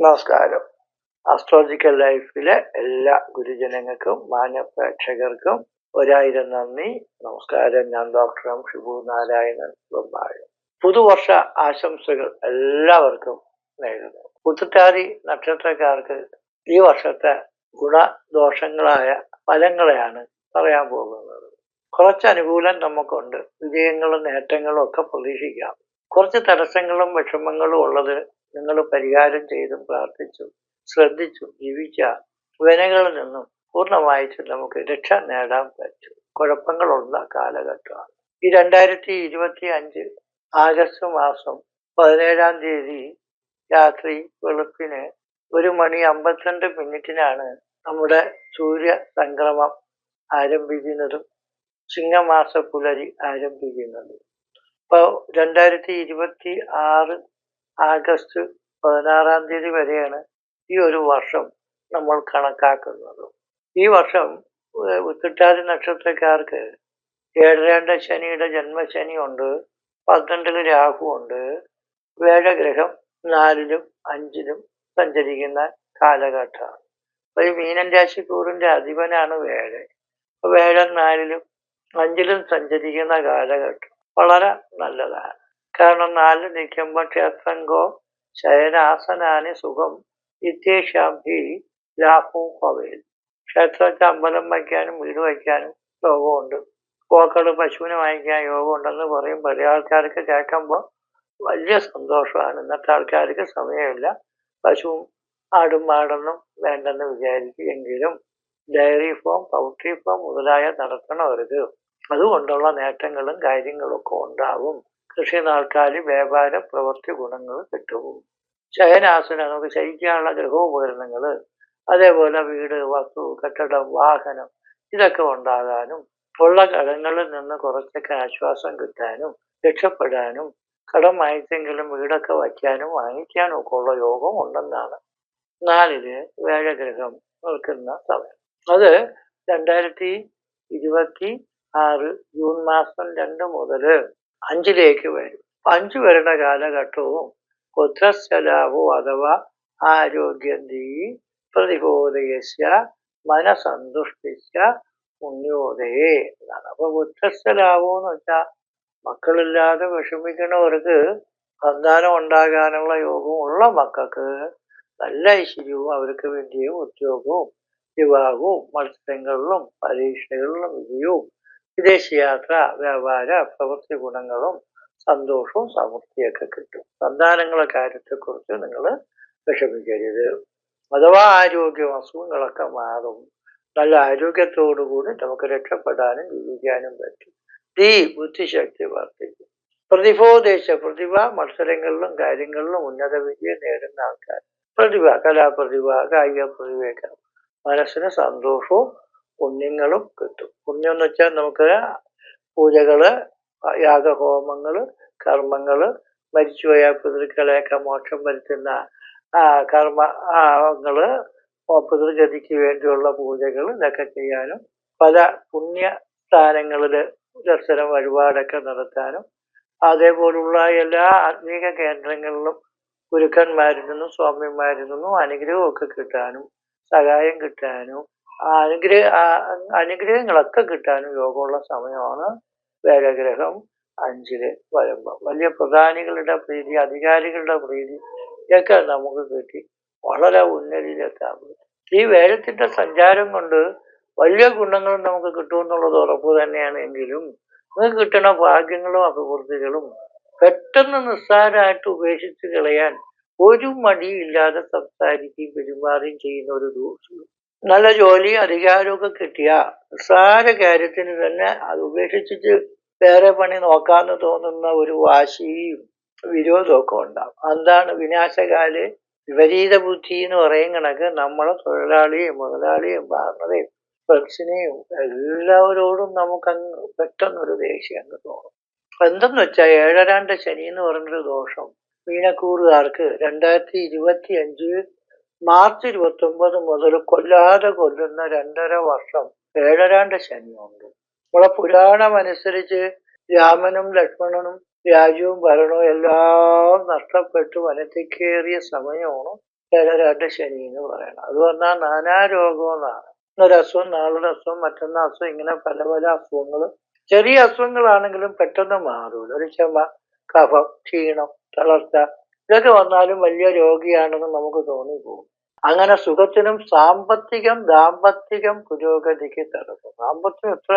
നമസ്കാരം. അസ്ട്രോളജിക്കൽ ലൈഫിലെ എല്ലാ ഗുരുജനങ്ങൾക്കും മാന്യപ്രേക്ഷകർക്കും ഒരായിരം നന്ദി. നമസ്കാരം. ഞാൻ ഡോക്ടർ എം ഷിബു നാരായണൻ ബൊമ്പാഴ്. പുതുവർഷ ആശംസകൾ എല്ലാവർക്കും നേരുന്നു. പുത്തുട്ടാരി നക്ഷത്രക്കാർക്ക് ഈ വർഷത്തെ ഗുണദോഷങ്ങളായ ഫലങ്ങളെയാണ് പറയാൻ പോകുന്നത്. കുറച്ച് അനുകൂലം നമുക്കുണ്ട്. വിജയങ്ങളും നേട്ടങ്ങളും ഒക്കെ പ്രതീക്ഷിക്കാം. കുറച്ച് തടസ്സങ്ങളും വിഷമങ്ങളും ഉള്ളത് നിങ്ങൾ പരിഹാരം ചെയ്തും പ്രാർത്ഥിച്ചും ശ്രദ്ധിച്ചും ജീവിച്ച വിനകളിൽ നിന്നും പൂർണമായിട്ട് നമുക്ക് രക്ഷ നേടാൻ പറ്റും. കുഴപ്പങ്ങളുള്ള കാലഘട്ടമാണ്. ഈ രണ്ടായിരത്തി ഇരുപത്തി അഞ്ച് ആഗസ്റ്റ് മാസം പതിനേഴാം തീയതി രാത്രി വെളുപ്പിന് ഒരു മണി അമ്പത്തിരണ്ട് മിനിറ്റിനാണ് നമ്മുടെ സൂര്യ സംക്രമം ആരംഭിക്കുന്നതും ചിങ്ങമാസ പുലരി ആരംഭിക്കുന്നതും. ഇപ്പോൾ രണ്ടായിരത്തി ഇരുപത്തി ആറ് ആഗസ്റ്റ് പതിനാറാം തീയതി വരെയാണ് ഈ ഒരു വർഷം നമ്മൾ കണക്കാക്കുന്നത്. ഈ വർഷം ഉത്തിട്ടാതി നക്ഷത്രക്കാർക്ക് ഏഴരണ്ട ശനിയുടെ ജന്മശനി ഉണ്ട് പന്ത്രണ്ടിൽ രാഹു ഉണ്ട് വേഴഗ്രഹം നാലിലും അഞ്ചിലും സഞ്ചരിക്കുന്ന കാലഘട്ടമാണ്. അപ്പൊ ഈ മീനൻ രാശിക്കൂറിന്റെ അധിപനാണ് വേഴ വേഴൻ നാലിലും അഞ്ചിലും സഞ്ചരിക്കുന്ന കാലഘട്ടം വളരെ നല്ലതാണ്. കാരണം നാല് നിൽക്കുമ്പോൾ ക്ഷേത്രങ്കോ ശയനാസനാനി സുഖം നിത്യേഷാഭി ലാഭവും ഭവേൽ ക്ഷേത്രത്തിൽ അമ്പലം വയ്ക്കാനും വീട് വയ്ക്കാനും യോഗമുണ്ട്. പോക്കൾ പശുവിനെ വാങ്ങിക്കാൻ യോഗമുണ്ടെന്ന് പറയും. പല ആൾക്കാർക്ക് കേൾക്കുമ്പോൾ വലിയ സന്തോഷമാണ്. ഇന്നത്തെ ആൾക്കാർക്ക് സമയമില്ല. പശുവും ആടും മാടൊന്നും വേണ്ടെന്ന് വിചാരിക്കും എങ്കിലും ഡയറി ഫോം പൗട്രി ഫോം മുതലായ നടത്തണവർക്ക് അതുകൊണ്ടുള്ള നേട്ടങ്ങളും കാര്യങ്ങളും ഒക്കെ ഉണ്ടാവും. കൃഷി നാൽക്കാലി വ്യാപാര പ്രവൃത്തി ഗുണങ്ങൾ കിട്ടുപോകും ശയനാസന നമുക്ക് ശയിക്കാനുള്ള ഗൃഹോപകരണങ്ങൾ അതേപോലെ വീട് വസ്തു കെട്ടിടം വാഹനം ഇതൊക്കെ ഉണ്ടാകാനും ഉള്ള കടങ്ങളിൽ നിന്ന് കുറച്ചൊക്കെ ആശ്വാസം കിട്ടാനും രക്ഷപ്പെടാനും കടം വാങ്ങിച്ചെങ്കിലും വീടൊക്കെ വയ്ക്കാനും വാങ്ങിക്കാനും ഒക്കെ ഉള്ള യോഗം ഉണ്ടെന്നാണ് നാലിൽ വേഴഗ്രഹം നിൽക്കുന്ന സമയം. അത് രണ്ടായിരത്തി ഇരുപത്തി ആറ് ജൂൺ മാസം രണ്ട് മുതൽ അഞ്ചിലേക്ക് വരും. അഞ്ചു വരുന്ന കാലഘട്ടവും പുത്രസ്ഥലാഭവും അഥവാ ആരോഗ്യന്തി പ്രതിബോധയസ്യ മനസന്തുഷ്ടിച്ച പുണ്യോദയേ എന്നാണ്. അപ്പൊ പുത്രസ്ഥലാഭം എന്ന് വെച്ചാൽ മക്കളില്ലാതെ വിഷമിക്കുന്നവർക്ക് സന്താനം ഉണ്ടാകാനുള്ള യോഗവും ഉള്ള മക്കൾക്ക് നല്ല ഐശ്വര്യവും അവർക്ക് വേണ്ടിയ ഉദ്യോഗവും വിവാഹവും മത്സരങ്ങളിലും പരീക്ഷകളിലും വിജയവും വിദേശയാത്ര വ്യാപാര പ്രവൃത്തി ഗുണങ്ങളും സന്തോഷവും സമൃദ്ധിയൊക്കെ കിട്ടും. സന്താനങ്ങളെ കാര്യത്തെക്കുറിച്ച് നിങ്ങൾ വിഷമിക്കരുത്. അഥവാ ആരോഗ്യം അസുഖങ്ങളൊക്കെ മാറും നല്ല ആരോഗ്യത്തോടു കൂടി നമുക്ക് രക്ഷപ്പെടാനും ജീവിക്കാനും പറ്റും. ഈ ബുദ്ധിശക്തി വർദ്ധിക്കും. പ്രതിഭോദേശ പ്രതിഭ മത്സരങ്ങളിലും കാര്യങ്ങളിലും ഉന്നത വിജയം നേടുന്ന ആൾക്കാർ. പ്രതിഭ കലാപ്രതിഭ കായിക പ്രതിഭയൊക്കെ മനസ്സിന് സന്തോഷവും പുണ്യങ്ങളും കിട്ടും. പുണ്യം എന്ന് വെച്ചാൽ നമുക്ക് പൂജകൾ യാഗഹോമങ്ങൾ കർമ്മങ്ങൾ മരിച്ചുപോയ പിതൃക്കളെയൊക്കെ മോക്ഷം വരുത്തുന്ന കർമ്മങ്ങൾ പിതൃഗതിക്ക് വേണ്ടിയുള്ള പൂജകൾ ഇതൊക്കെ ചെയ്യാനും പല പുണ്യ സ്ഥാനങ്ങളിൽ ദർശനം വഴിപാടൊക്കെ നടത്താനും അതേപോലുള്ള എല്ലാ ആത്മീക കേന്ദ്രങ്ങളിലും ഗുരുക്കന്മാരിൽ നിന്നും സ്വാമിമാരിൽ നിന്നും അനുഗ്രഹമൊക്കെ കിട്ടാനും സഹായം കിട്ടാനും അനുഗ്രഹ അനുഗ്രഹങ്ങളൊക്കെ കിട്ടാനും യോഗമുള്ള സമയമാണ് വേഗഗ്രഹം അഞ്ചിൽ വരുമ്പോൾ വലിയ പ്രധാനികളുടെ പ്രീതി അധികാരികളുടെ പ്രീതി ഇതൊക്കെ നമുക്ക് കിട്ടി. വളരെ ഉന്നതിയിലെത്താൻ പറ്റും. ഈ വേഴത്തിന്റെ സഞ്ചാരം കൊണ്ട് വലിയ ഗുണങ്ങൾ നമുക്ക് കിട്ടുമെന്നുള്ളത് ഉറപ്പ് തന്നെയാണ് എങ്കിലും നിങ്ങൾക്ക് കിട്ടുന്ന ഭാഗ്യങ്ങളും അഭിവൃദ്ധികളും പെട്ടെന്ന് നിസ്സാരമായിട്ട് ഉപേക്ഷിച്ച് കളയാൻ ഒരു മടിയില്ലാതെ സംസാരിക്കുകയും പെരുമാറുകയും ചെയ്യുന്ന ഒരു നല്ല ജോലി അധികാരമൊക്കെ കിട്ടിയ. നിസ്സാര കാര്യത്തിന് തന്നെ അത് ഉപേക്ഷിച്ചിട്ട് വേറെ പണി നോക്കാന്ന് തോന്നുന്ന ഒരു വാശിയും വിരോധമൊക്കെ ഉണ്ടാവും. എന്താണ് വിനാശകാൽ. വിപരീത ബുദ്ധി എന്ന് പറയും കണക്ക് നമ്മളെ തൊഴിലാളിയും മുതലാളിയും പാർണതയും ഫ്രണ്ട്സിനെയും എല്ലാവരോടും നമുക്ക് അങ്ങ് പെട്ടെന്നൊരു ദേഷ്യം അങ്ങ് തോന്നും. എന്തെന്ന് വെച്ചാൽ ഏഴരാണ്ട് ശനി എന്ന് പറഞ്ഞൊരു ദോഷം. മീനക്കൂറുകാർക്ക് രണ്ടായിരത്തി ഇരുപത്തി അഞ്ച് മാർച്ച് ഇരുപത്തി ഒമ്പത് മുതൽ കൊല്ലാതെ കൊല്ലുന്ന രണ്ടര വർഷം ഏഴരാണ്ട് ശനിയുണ്ട്. നമ്മളെ പുരാണം അനുസരിച്ച് രാമനും ലക്ഷ്മണനും രാജുവും ഭരണവും എല്ലാം നഷ്ടപ്പെട്ട് വനത്തിൽ കയറിയ സമയമാണ് ഏഴരാണ്ട് ശനി എന്ന് പറയുന്നത്. അത് പറഞ്ഞാൽ നാനാ രോഗം എന്നാണ് ഇന്നൊരസുഖം നാളൊരു അസുഖം മറ്റന്നാ അസുഖം ഇങ്ങനെ പല പല അസുഖങ്ങൾ ചെറിയ അസുഖങ്ങളാണെങ്കിലും പെട്ടെന്ന് മാറൂല. ഒരു ചുമ കഫം ക്ഷീണം തളർച്ച ഇതൊക്കെ വന്നാലും വലിയ രോഗിയാണെന്ന് നമുക്ക് തോന്നി പോകും അങ്ങനെ സുഖത്തിനും സാമ്പത്തികം ദാമ്പത്തികം പുരോഗതിക്ക് തടസ്സം. സാമ്പത്തികം എത്ര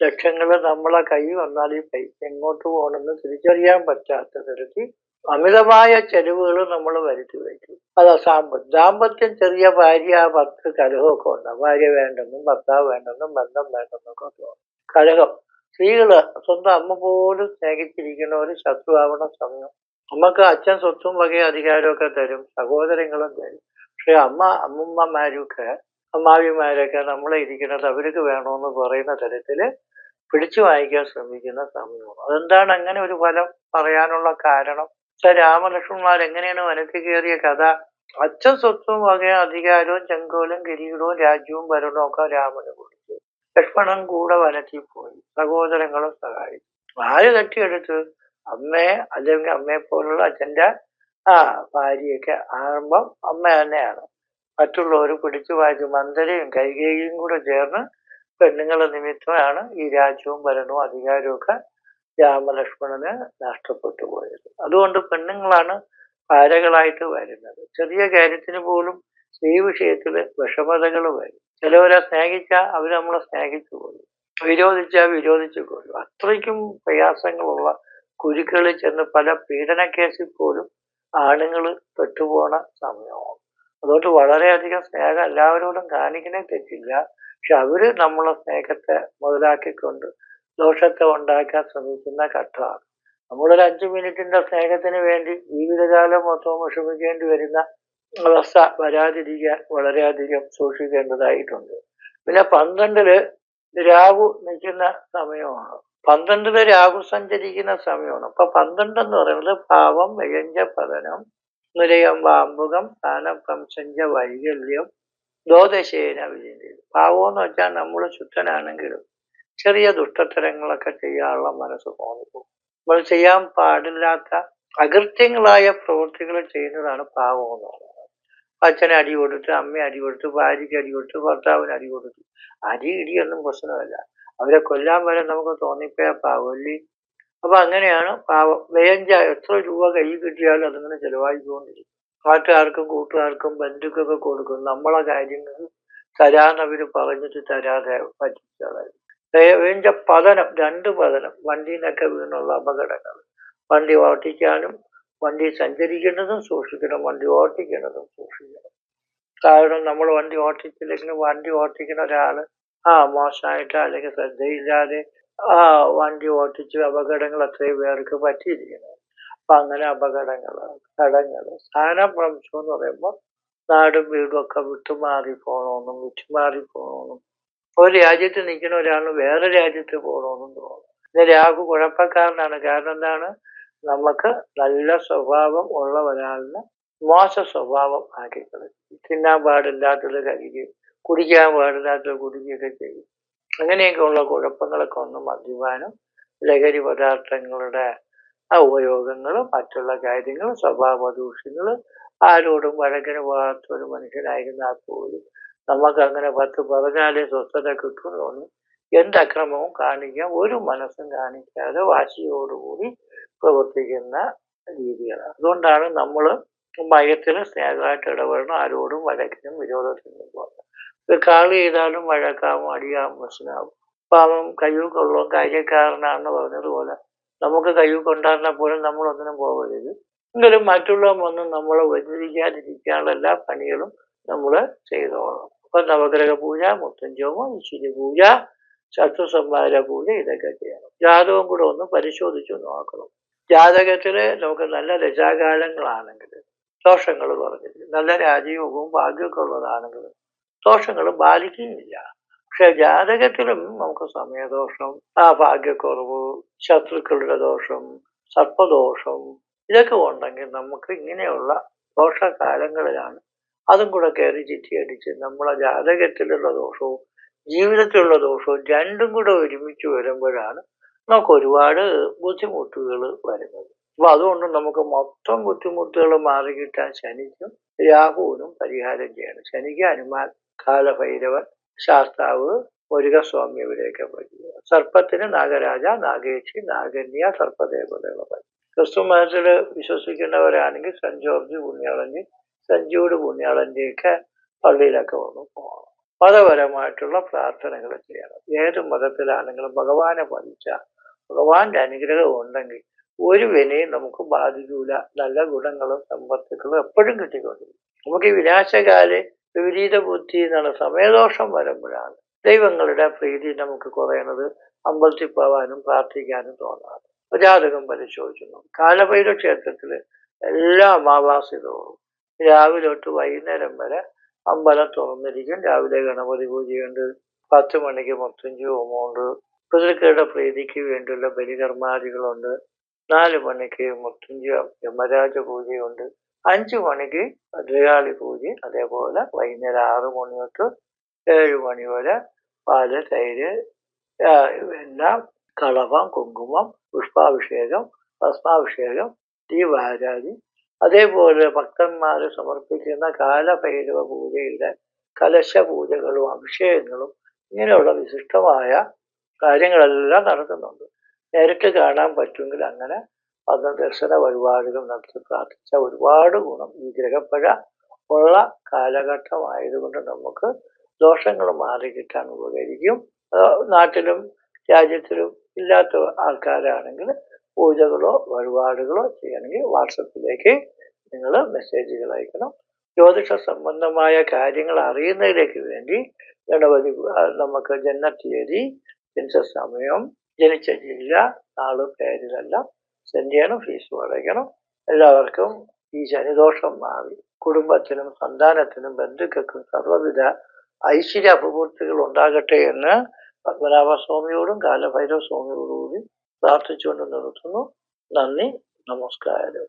ലക്ഷങ്ങൾ നമ്മളെ കൈ വന്നാൽ ഈ പൈസ എങ്ങോട്ട് പോകണമെന്ന് തിരിച്ചറിയാൻ പറ്റാത്ത തരത്തിൽ അമിതമായ ചെലവുകൾ നമ്മൾ വരുത്തി വയ്ക്കും. അതാ സാമ്പത്തികം ദാമ്പത്യം ചെറിയ ഭാര്യ ഭർത്തൃ കലഹമൊക്കെ ഉണ്ടാവും ഭാര്യ വേണ്ടെന്നും ഭർത്താവ് വേണ്ടെന്നും ബന്ധം വേണ്ടെന്നൊക്കെ തോന്നും. കലഹം. സ്ത്രീകൾ സ്വന്തം അമ്മ പോലും സ്നേഹിച്ചിരിക്കുന്ന ഒരു ശത്രുവാവണ സമയം അമ്മയ്ക്ക് അച്ഛൻ സ്വത്തും വകയും അധികാരമൊക്കെ തരും സഹോദരങ്ങളും തരും. പക്ഷെ അമ്മ അമ്മുമ്മമാരൊക്കെ അമ്മാവിമാരൊക്കെ നമ്മളെ ഇരിക്കുന്നത് അവർക്ക് വേണമെന്ന് പറയുന്ന തരത്തിൽ പിടിച്ചു വായിക്കാൻ ശ്രമിക്കുന്ന സമയമാണ് അതെന്താണ് അങ്ങനെ ഒരു ഫലം പറയാനുള്ള കാരണം? രാമലക്ഷ്മണന്മാർ എങ്ങനെയാണ് വനത്തിൽ കയറിയ കഥ? അച്ഛൻ സ്വത്തും വകയും അധികാരവും ചെങ്കോലും കിരീടവും രാജ്യവും ഭരണവും ഒക്കെ രാമന് കൊടുത്തു. ലക്ഷ്മണൻ കൂടെ വനത്തിൽ പോയി. സഹോദരങ്ങളും സഹായിച്ചു. ആര് തട്ടിയെടുത്ത്? അമ്മയെ അല്ലെങ്കിൽ അമ്മയെ പോലുള്ള അച്ഛന്റെ ആ ഭാര്യയൊക്കെ ആകുമ്പം അമ്മ തന്നെയാണ്. മറ്റുള്ളവർ പിടിച്ചു വായിച്ചു മന്ദരയും കൈകേയും കൂടെ ചേർന്ന് പെണ്ണുങ്ങളെ നിമിത്തമാണ് ഈ രാജ്യവും ഭരണവും അധികാരവും രാമലക്ഷ്മണന് നഷ്ടപ്പെട്ടു പോയത്. അതുകൊണ്ട് പെണ്ണുങ്ങളാണ് ഭാര്യകളായിട്ട് വരുന്നത്. ചെറിയ കാര്യത്തിന് പോലും സ്ത്രീ വിഷയത്തിൽ വിഷമതകൾ വരും. ചിലവരെ സ്നേഹിച്ചാൽ അവർ നമ്മളെ സ്നേഹിച്ചു പോലും വിരോധിച്ചാൽ വിരോധിച്ചു കൊല്ലും അത്രയ്ക്കും പ്രയാസങ്ങളുള്ള കുരുക്കളിൽ ചെന്ന് പല പീഡന കേസിൽ പോലും ആണുങ്ങൾ പെട്ടുപോണ സമയമാണ്. അതുകൊണ്ട് വളരെയധികം സ്നേഹം എല്ലാവരോടും കാണിക്കണേ തെറ്റില്ല. പക്ഷെ അവർ നമ്മളെ സ്നേഹത്തെ മുതലാക്കിക്കൊണ്ട് ദോഷത്തെ ഉണ്ടാക്കാൻ ശ്രമിക്കുന്ന ഘട്ടമാണ് നമ്മളൊരു അഞ്ചു മിനിറ്റിന്റെ സ്നേഹത്തിന് വേണ്ടി ജീവിതകാലം മൊത്തം വിഷമിക്കേണ്ടി വരുന്ന അവസ്ഥ വരാതിരിക്കാൻ വളരെയധികം സൂക്ഷിക്കേണ്ടതായിട്ടുണ്ട്. പിന്നെ പന്ത്രണ്ടിൽ രാഹു നിൽക്കുന്ന സമയമാണ്. പന്ത്രണ്ടിൽ രാഹു സഞ്ചരിക്കുന്ന സമയമാണ്. അപ്പൊ പന്ത്രണ്ട് എന്ന് പറയുന്നത് ഭാവം മികഞ്ഞ പതനം നിലയം വാമ്പുകം സ്ഥാനം പ്രംശഞ്ച വൈകല്യം ദോദശേന വിജയം ഭാവം എന്ന് വെച്ചാൽ നമ്മൾ ശുദ്ധനാണെങ്കിലും ചെറിയ ദുഷ്ടത്തരങ്ങളൊക്കെ ചെയ്യാനുള്ള മനസ്സ് തോന്നിപ്പോകും. നമ്മൾ ചെയ്യാൻ പാടില്ലാത്ത അകൃത്യങ്ങളായ പ്രവൃത്തികൾ ചെയ്യുന്നതാണ് പാവം എന്ന് പറയുന്നത്. അച്ഛനെ അടി കൊടുത്ത് അമ്മയെ അടി കൊടുത്ത് ഭാര്യയ്ക്ക് അടി കൊടുത്ത് ഭർത്താവിന് അടി കൊടുത്ത്. അടി ഇടിയൊന്നും പ്രശ്നമല്ല. അവരെ കൊല്ലാൻ വരെ നമുക്ക് തോന്നിപ്പോയ പാവല്ലി അപ്പൊ അങ്ങനെയാണ് പാവം. വേഞ്ച എത്ര രൂപ കൈ കിട്ടിയാലും അതിങ്ങനെ ചെലവായിക്കൊണ്ടിരിക്കും. നാട്ടുകാർക്കും കൂട്ടുകാർക്കും ബന്ധുക്കൊക്കെ കൊടുക്കും. നമ്മളെ കാര്യങ്ങൾ തരാന്നവര് പറഞ്ഞിട്ട് തരാതെ പറ്റിച്ചതായി. വേഞ്ച പതനം രണ്ട് പതനം. വണ്ടിന്നൊക്കെ വീണുള്ള അപകടങ്ങൾ. വണ്ടി ഓട്ടിക്കാനും വണ്ടി സഞ്ചരിക്കേണ്ടതും സൂക്ഷിക്കണം. വണ്ടി ഓട്ടിക്കേണ്ടതും സൂക്ഷിക്കണം. കാരണം നമ്മൾ വണ്ടി ഓട്ടിച്ചില്ലെങ്കിൽ വണ്ടി ഓട്ടിക്കുന്ന ഒരാൾ ആ മോശമായിട്ട് അല്ലെങ്കിൽ ശ്രദ്ധയില്ലാതെ ആ വണ്ടി ഓട്ടിച്ച് അപകടങ്ങൾ അത്രയും പേർക്ക് പറ്റിയിരിക്കുന്നത് അപ്പൊ അങ്ങനെ അപകടങ്ങൾ കടങ്ങൾ സ്ഥാനഭ്രംശം എന്ന് പറയുമ്പോൾ നാടും വീടും ഒക്കെ വിട്ടുമാറി പോകണമെന്നും വിറ്റുമാറി പോകണമെന്നും ഒരു രാജ്യത്ത് നിൽക്കുന്ന ഒരാൾ വേറെ രാജ്യത്ത് പോകണമെന്നും തോന്നും ഇത് രാഹു കുഴപ്പക്കാരനാണ്. കാരണം എന്താണ്? നമുക്ക് നല്ല സ്വഭാവം ഉള്ള ഒരാളിന് മോശ സ്വഭാവം ആക്കി കളയും. തിന്നാൻ പാടില്ലാത്തത് കഴിക്കും കുടിക്കാൻ പാടില്ലാത്ത കുടിക്കുകയൊക്കെ ചെയ്യും. അങ്ങനെയൊക്കെ ഉള്ള കുഴപ്പങ്ങളൊക്കെ ഒന്ന് മദ്യപാനം ലഹരി പദാർത്ഥങ്ങളുടെ ആ ഉപയോഗങ്ങളും മറ്റുള്ള കാര്യങ്ങളും സ്വഭാവ ദൂഷ്യങ്ങൾ ആരോടും വഴക്കിന് പോകാത്ത ഒരു മനുഷ്യനായിരുന്നാൽ പോലും നമുക്ക് അങ്ങനെ പത്ത് പറഞ്ഞാലേ സ്വസ്ഥത കിട്ടുമെന്ന് എന്ത് അക്രമവും കാണിക്കാൻ ഒരു മനസ്സും കാണിക്കാതെ വാശിയോടുകൂടി പ്രവർത്തിക്കുന്ന രീതികളാണ്. അതുകൊണ്ടാണ് നമ്മൾ മയത്തിന് സ്നേഹമായിട്ട് ഇടപെടണം ആരോടും വഴക്കിനും വിരോധത്തിനും പോകുന്നത് കാളി ചെയ്താലും വഴക്കാവും അടിയാവും പ്രശ്നമാവും. പാവം കയ്യിൽ കൊള്ളും കാര്യക്കാരനാണെന്ന് പറഞ്ഞതുപോലെ നമുക്ക് കയ്യിൽ കൊണ്ടായിരുന്നാൽ പോലും നമ്മളൊന്നിനും പോകരുത് എങ്കിലും മറ്റുള്ളവർ ഒന്നും നമ്മളെ വ്യതിരിക്കാതിരിക്കാനുള്ള എല്ലാ പണികളും നമ്മൾ ചെയ്തോളണം അപ്പൊ നവഗ്രഹ പൂജ മുത്തഞ്ചോമം ഈശ്വര പൂജ ശത്രു പൂജ ഇതൊക്കെ ചെയ്യണം. ജാതകം കൂടെ ഒന്ന് പരിശോധിച്ചു നോക്കണം. ജാതകത്തിൽ നമുക്ക് നല്ല രജാകാലങ്ങളാണെങ്കിൽ ദോഷങ്ങൾ കുറഞ്ഞിട്ട് നല്ല രാജയോഗവും ഭാഗ്യമൊക്കെ ഉള്ളതാണെങ്കിൽ ദോഷങ്ങൾ ബാധിക്കുന്നില്ല. പക്ഷെ ജാതകത്തിലും നമുക്ക് സമയദോഷം ആ ഭാഗ്യക്കുറവ് ശത്രുക്കളുടെ ദോഷം സർപ്പദോഷം ഇതൊക്കെ ഉണ്ടെങ്കിൽ നമുക്ക് ഇങ്ങനെയുള്ള ദോഷകാലങ്ങളിലാണ് അതും കൂടെ കയറി ചിറ്റിയടിച്ച് നമ്മളെ ജാതകത്തിലുള്ള ദോഷവും ജീവിതത്തിലുള്ള ദോഷവും രണ്ടും കൂടെ ഒരുമിച്ച് വരുമ്പോഴാണ് നമുക്ക് ഒരുപാട് ബുദ്ധിമുട്ടുകൾ വരുന്നത്. അപ്പൊ അതുകൊണ്ട് നമുക്ക് മൊത്തം ബുദ്ധിമുട്ടുകൾ മാറി കിട്ടാൻ ശനിക്കും രാഹുവിനും പരിഹാരം ചെയ്യണം. ശനിക്ക് ഹനുമാൻ കാലഭൈരവൻ ശാസ്താവ് മുരുകസ്വാമി ഇവരെയൊക്കെ പറ്റി സർപ്പത്തിന് നാഗരാജ നാഗേശി നാഗന്യ സർപ്പദേവതകളെ പറ്റും ക്രിസ്തു മതത്തിൽ വിശ്വസിക്കുന്നവരാണെങ്കിൽ സെന്റ് ജോർജ് സെന്റ് ജൂഡ് പുണ്യാളഞ്ചിയൊക്കെ പള്ളിയിലൊക്കെ വന്ന് പോകണം. മതപരമായിട്ടുള്ള പ്രാർത്ഥനകൾ ചെയ്യണം. ഏത് മതത്തിലാണെങ്കിലും ഭഗവാനെ പഠിച്ച ഭഗവാന്റെ അനുഗ്രഹം ഉണ്ടെങ്കിൽ ഒരു വിനയും നമുക്ക് ബാധിക്കൂല. നല്ല ഗുണങ്ങളും സമ്പത്തുക്കളും എപ്പോഴും കിട്ടിക്കൊണ്ടിരിക്കും. നമുക്ക് ഈ വിനാശകാൽ വിപരീത ബുദ്ധി എന്നുള്ള സമയദോഷം വരുമ്പോഴാണ്. ദൈവങ്ങളുടെ പ്രീതി നമുക്ക് കുറയണത് അമ്പലത്തിൽ പോവാനും പ്രാർത്ഥിക്കാനും തോന്നാറ് ജാതകം പരിശോധിച്ചു. കാലഭൈര ക്ഷേത്രത്തിൽ എല്ലാ അമാവാസി രാവിലെ തൊട്ട് വൈകുന്നേരം വരെ അമ്പലം തുറന്നിരിക്കും. രാവിലെ ഗണപതി പൂജയുണ്ട് പത്ത് മണിക്ക് മുത്തഞ്ച് ഹോമമുണ്ട് പിതൃക്കളുടെ പ്രീതിക്ക് വേണ്ടിയുള്ള ബലികർമാദികളുണ്ട്. നാല് മണിക്ക് മുത്തഞ്ച് യമരാജ പൂജയുണ്ട്. അഞ്ചു മണിക്ക് ഭദ്രകാളി പൂജ അതേപോലെ വൈകുന്നേരം ആറ് മണി തൊട്ട് ഏഴ് മണി വരെ പാൽ തൈര് എണ്ണ കളഭം കുങ്കുമം പുഷ്പാഭിഷേകം ഭസ്മാഭിഷേകം ദീപാരാധി. അതേപോലെ ഭക്തന്മാർ സമർപ്പിക്കുന്ന കാലഭൈരവ പൂജയുടെ കലശ പൂജകളും അഭിഷേകങ്ങളും ഇങ്ങനെയുള്ള വിശിഷ്ടമായ കാര്യങ്ങളെല്ലാം നടക്കുന്നുണ്ട് നേരിട്ട് കാണാൻ പറ്റുമെങ്കിൽ അങ്ങനെ വന്ന ദർശന വഴിപാടുകൾ നടത്തി പ്രാർത്ഥിച്ച ഒരുപാട് ഗുണം ഈ ഗ്രഹപ്പഴ ഉള്ള കാലഘട്ടമായതുകൊണ്ട് നമുക്ക് ദോഷങ്ങൾ മാറി കിട്ടാൻ ഉപകരിക്കും. നാട്ടിലും രാജ്യത്തിലും ഇല്ലാത്ത ആൾക്കാരാണെങ്കിൽ പൂജകളോ വഴിപാടുകളോ ചെയ്യണമെങ്കിൽ വാട്സപ്പിലേക്ക് നിങ്ങൾ മെസ്സേജുകൾ അയക്കണം. ജ്യോതിഷ സംബന്ധമായ കാര്യങ്ങൾ അറിയുന്നതിലേക്ക് വേണ്ടി ഗണപതി നമുക്ക് ജന്മ തീയതി ജനിച്ച സമയം ജനിച്ച ജില്ല നാൾ പേരിലെല്ലാം സെൻഡ് ചെയ്യണം ഫീസ് അടയ്ക്കണം. എല്ലാവർക്കും ഈ ശനിദോഷം മാറി കുടുംബത്തിനും സന്താനത്തിനും ബന്ധുക്കൾക്കും സർവവിധ ഐശ്വര്യ അഭിവൃദ്ധികൾ ഉണ്ടാകട്ടെ എന്ന് പത്മനാഭ സ്വാമിയോടും കാലഭൈരവ സ്വാമിയോടും കൂടി പ്രാർത്ഥിച്ചുകൊണ്ട് നിർത്തുന്നു. നന്ദി നമസ്കാരം.